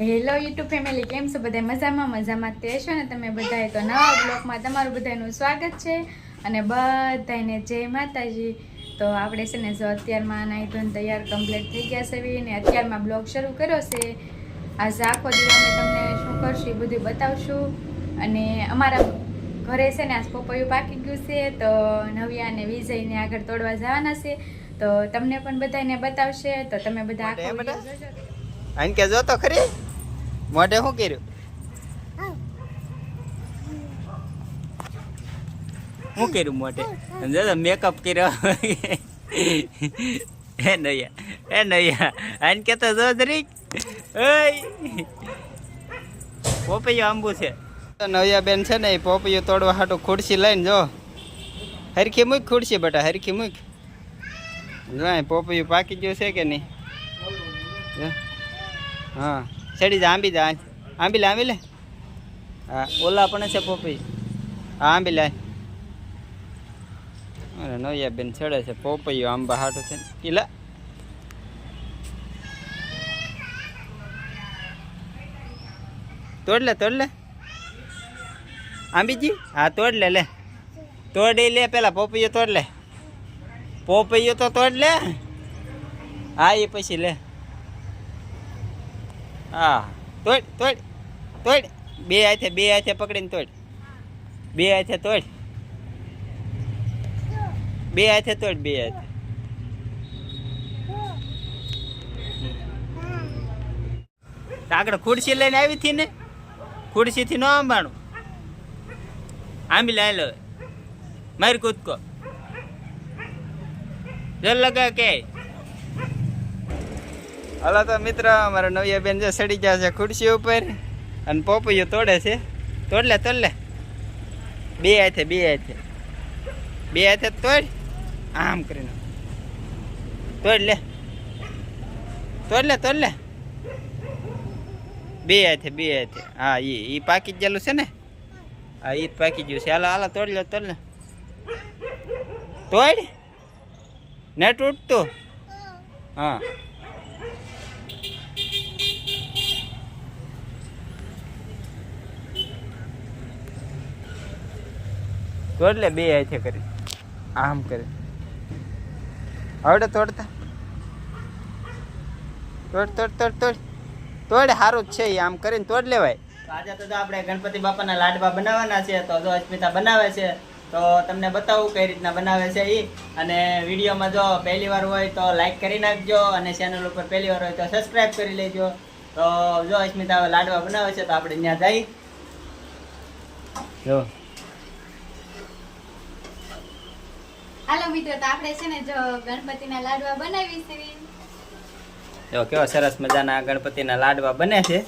Hello YouTube family કેમ છો? બધા મજામાં? મજામાં તે છો ને તમે બધાએ? તો નવા બ્લોગમાં તમારું બધાનું સ્વાગત છે અને બધાને જય માતાજી. તો આપણે છે ને જો અત્યારમાં નાહી ધોઈને તૈયાર કમ્પ્લીટ થઈ ગયા છે ને અત્યારમાં બ્લોગ શરૂ કર્યો છે. આજે આખો દિવસ અમે તમને શું કરશું એ બધું બતાવશું. અને અમારા ઘરે છે ને આજ પપૈયું પાકી ગયું છે તો નવ્યા અને વિજયને આગળ તોડવા જવાના છે. તો તમને પણ બધાને બતાવશે. તો તમે બધા આખો. આને કે જો તો ખરી. મોઢે શું કર્યું? શું કર્યું મોઢે? જો મેકઅપ કર્યો. હે નૈયા હે નૈયા. આને કે તો જો જરીક. પોપૈયું પોપૈયો આંબુ છે. નવિયા બેન છે ને એ પોપૈયું તોડવા હાટું ખુરશી લઈને જો. હરખી મૂક ખુરશી બેટા હરખી મૂક. જો પોપૈયું પાકી ગયું છે કે નહીં. હા. સડી જા, આંબી જા. આંબી લે આંબી લે. હા, ઓલા પણ છે પોપી. હા, આંબી લે. અરે નૈયા બેન ચડે છે. પોપૈયો આંબા હાટું છે. ઈલા તોડ લે તોડ લે. આંબીજી? હા, તોડ લે લે. તોડી લે, પેલા પોપૈયો તોડ લે. પોપૈયો તો તોડ લે. હા એ પછી લે. હા, તોડ તોડ તોડ. બે હાથે બે હાથે પકડીને તોડ. બે હાથે તોડ. બે હાથે તોડ, બે હાથે. આગળ ખુરશી લઈને આવી હતી ને? ખુરશીથી ન આંબાણું. આંબી લાય લો. મારી કૂદકો. જલ લગા કે હાલો તો મિત્ર, અમારા નવિયા બેન જે સડી ગયા છે ખુરશી ઉપર અને પોપૈયો તોડે છે. તોડ લે તોડ લે બે હાથે બે હાથે. બે હાથે તોડ. આમ કરીને. તોડ લે તોડ લે તોડ લે બે હાથે બે હાથે. હા એ એ પાકી ગયેલું છે ને? હા એ જ પાકી ગયું છે. હાલો હાલો તોડ લે તોડ. લે તોડ ને તૂટતું હા. તોડ લે બે હાથે કરી. આમ કરે. આવડે તોડતા? તોડ તોડ તોડ તોડ. તોડ સારું જ છે એ આમ કરીને તોડ લેવાય. આજે તો આપણે ગણપતિ બાપાના લાડવા બનાવવાના છે તો જો અસ્મિતા બનાવે છે તો તમને બતાવું કઈ રીતના બનાવે છે એ અને વિડીયોમાં જો પહેલી વાર હોય તો લાઈક કરી નાખજો અને ચેનલ ઉપર પહેલી વાર હોય તો સબસ્ક્રાઈબ કરી લેજો. તો જો અસ્મિતા લાડવા બનાવે છે તો આપણે ત્યાં જઈ. જો. હાલો મિત્રો તો આપણે છે ને જો ગણપતિના લાડવા બનાવી છે જો કેવા સરસ મજાના ગણપતિના લાડવા બને છે.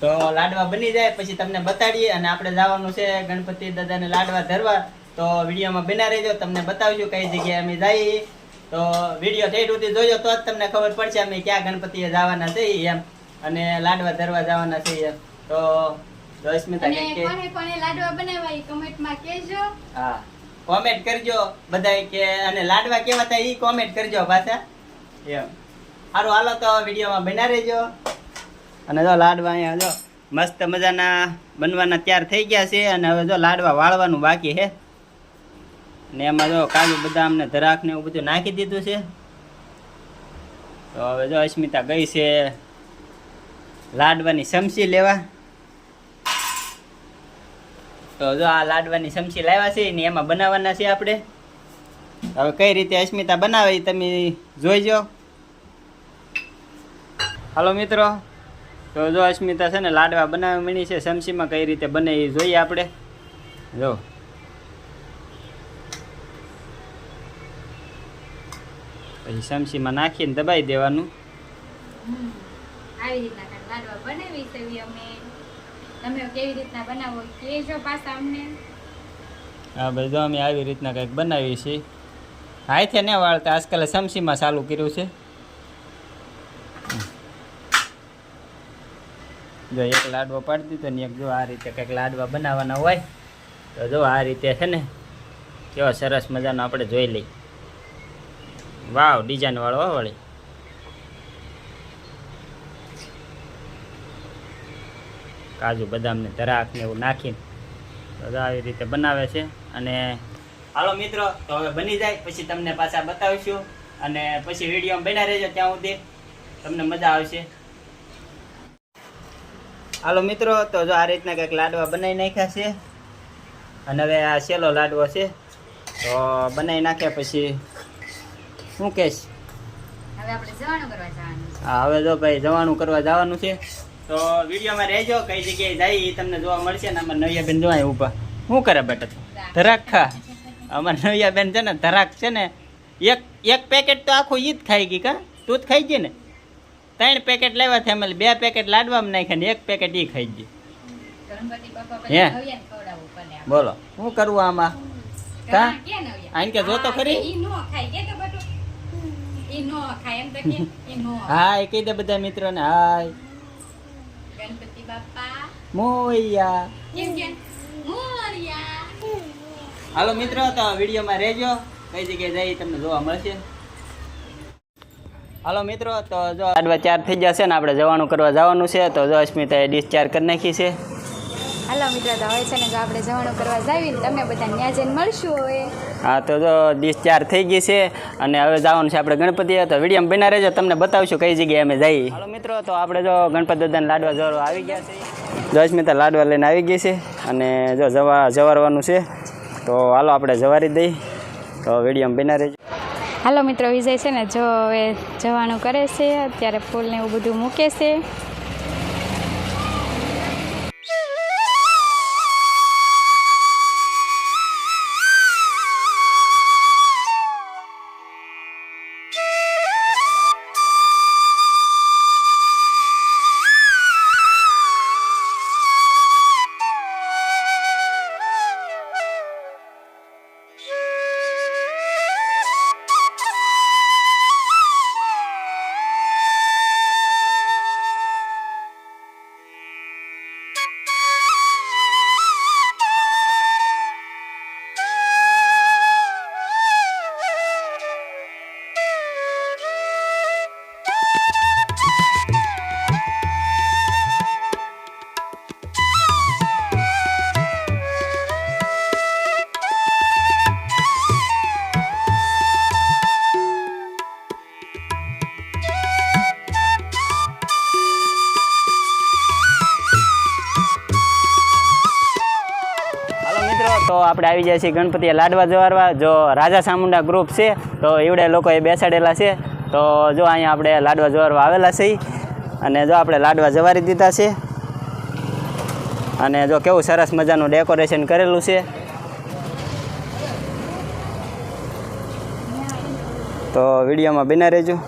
તો લાડવા બની જાય પછી તમને બતાડીએ અને આપણે જવાનું છે ગણપતિ દાદાને લાડવા ધરવા. તો વિડીયોમાં બના રહેજો તમને બતાવજો કઈ જગ્યાએ અમે જઈએ. તો વીડિયો થઈ સુધી જોજો તો જ તમને ખબર પડશે અમે ક્યાં ગણપતિએ જવાના છે એમ. અને લાડવા ધરવા જવાના છે એમ. તો તો અસ્મિતા કે. કોને કોને લાડવા બનાવવા એ કમેન્ટમાં કહેજો. હા. કોમેન્ટ કરજો બધાય કે, અને લાડવા કેવા થાય એ કોમેન્ટ કરજો પાછા. એમ. સારું, હાલો તો વિડીયોમાં બના રહેજો. અને જો લાડવા અહીંયા જો મસ્ત મજાના બનવાના તૈયાર થઈ ગયા છે, અને હવે જો લાડવા વાળવાનું બાકી છે. ને એમાં જો કાજુ બદામ ને ધરાક ને એવું બધું નાખી દીધું છે. તો હવે જો અસ્મિતા ગઈ છે લાડવાની સમસી લેવા. તો જો આ લાડવાની સમસી લાવ્યા છે ને એમાં બનાવવાના છે આપણે. હવે કઈ રીતે અસ્મિતા બનાવે તમે જોઈજો. હાલો મિત્રો, તો જો અસ્મિતા છે ને લાડવા બનાવવા મળી છે સમસીમાં કઈ રીતે બને એ જોઈએ આપણે. જો. પછી સમસીમાં નાખીને દબાઈ દેવાનું. આવી રીતના લાડવા બનાવી છે અમે તમે કેવી રીતના બનાવો એ કહેજો પાછા અમને. હા, ભાઈ, જો અમે આવી રીતના કંઈક બનાવીએ છીએ. હાથે ને વાળતા આજકાલ સમસીમાં ચાલુ કર્યું છે. જો એક લાડવો પાડી દીધો ને એક જો આ રીતે કંઈક લાડવા બનાવવાના હોય, તો જો આ રીતે છે ને, કેવો સરસ મજાનો આપણે જોઈ લઈ વાવ ડિઝાઇનવાળો વળી. કાજુ બદામને ધરાક ને એવું નાખીને બધા આવી રીતે બનાવે છે. અને હાલો મિત્રો તો હવે બની જાય. પછી તમને પાછા બતાવીશું. અને પછી વીડિયો બના રહેજો ત્યાં સુધી. તમને મજા આવશે. હાલો મિત્રો તો જો આ રીતના કંઈક લાડવા બનાવી નાખ્યા છે. અને હવે આ સેલો લાડવો છે. તો બનાવી નાખ્યા પછી શું કહેશ? હવે જો ભાઈ જવાનું કરવા જવાનું છે. તો વિડીયોમાં રહેજો, કઈ જગ્યાએ જાય એ તમને જોવા મળશે ને અમારે નવિયાબેન જોવાય ઊભા. શું કરે બેટા ધરાખા અમારે નવિયાબેન છે ને, ધરાક છે ને, એક એક પેકેટ તો આખું ઈ જ ખાઈ ગઈ કા? તું જ ખાઈ ગઈ ને? ત્રણ પેકેટ લેવા છે અમે બે પેકેટ લાડવામાં નાખ્યા ને એક પેકેટ ઈ ખાઈ ગઈ. હે? બોલો, શું કરવું આમાં? કા? ઘણા કે જોતો ખરી? એમ હા, એ કહી દે બધા મિત્રોને, હાય. બાપા મોયા મોરિયા. હાલો મિત્રો તો વિડીયોમાં રહેજો. કઈ જગ્યાએ જાય તમને જોવા મળશે. હાલો મિત્રો તો જો આડવા ચાર થઈ જશે ને આપણે જવાનું કરવા જવાનું છે તો જો અસ્મિતાએ ડિસ્ચાર્જ કરી નાખી છે. હાલો મિત્રો તો હવે છે ને જો આપણે જવાનું કરવા જાવી ને તમે બધા ન્યા જઈને મળશું હવે. હા તો જો ડિસ્ચાર્જ થઈ ગઈ છે અને હવે જવાનું છે આપણે ગણપતિ તો વીડિયો બના રહેજો તમને બતાવશું કઈ જગ્યાએ અમે જઈએ. હાલો મિત્રો તો આપણે જો ગણપતિ દાદાને લાડવા જવા આવી ગયા છે. દસ મિત્ર લાડવા લઈને આવી ગઈ છે અને જો જવા જવારવાનું છે તો હાલો આપણે જવારી દઈ તો વીડિયો બના રહેજો. હાલો મિત્રો વિજય છે ને જો હવે જવાનું કરે છે અત્યારે ફૂલને એવું બધું મૂકે છે. તો આપણે આવી જાય છીએ ગણપતિએ લાડવા જવારવા. જો રાજા સામુંડા ગ્રુપ છે, તો એવડે લોકોએ બેસાડેલા છે. તો જો અહીંયા આપણે લાડવા જવારવા આવેલા છે. અને જો આપણે લાડવા જવારી દીધા છે. અને જો કેવું સરસ મજાનું ડેકોરેશન કરેલું છે. તો વિડીયોમાં બિના રહેજો.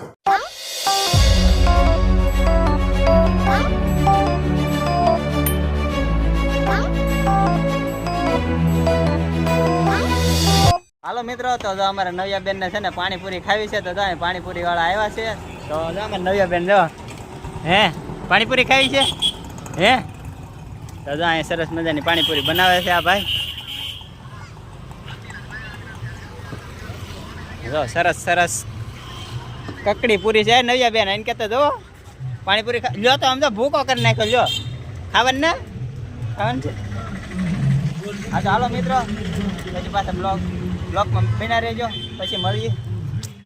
હાલો મિત્રો, તો અમારા નવ્યા બેન ને છે ને પાણીપુરી ખાવી છે, તો પાણીપુરી વાળા આવ્યા છે. તો જો અમારા બેન જો, હે, પાણીપુરી ખાવી છે? હે? તો સરસ મજાની પાણીપુરી બનાવે છે આ ભાઈ. સરસ સરસ. કકડી પૂરી છે નવ્યા બેન એને કહેતો જો પાણીપુરી લ્યો તો આમ તો ભૂકો કરી નાખ્યો, લ્યો. ખાવાનું ને? ખાવાનું છે? હા ચાલો મિત્રો, પછી પાછા બ્લોગ બ્લોગમાં બિના રહેજો. પછી મળીએ.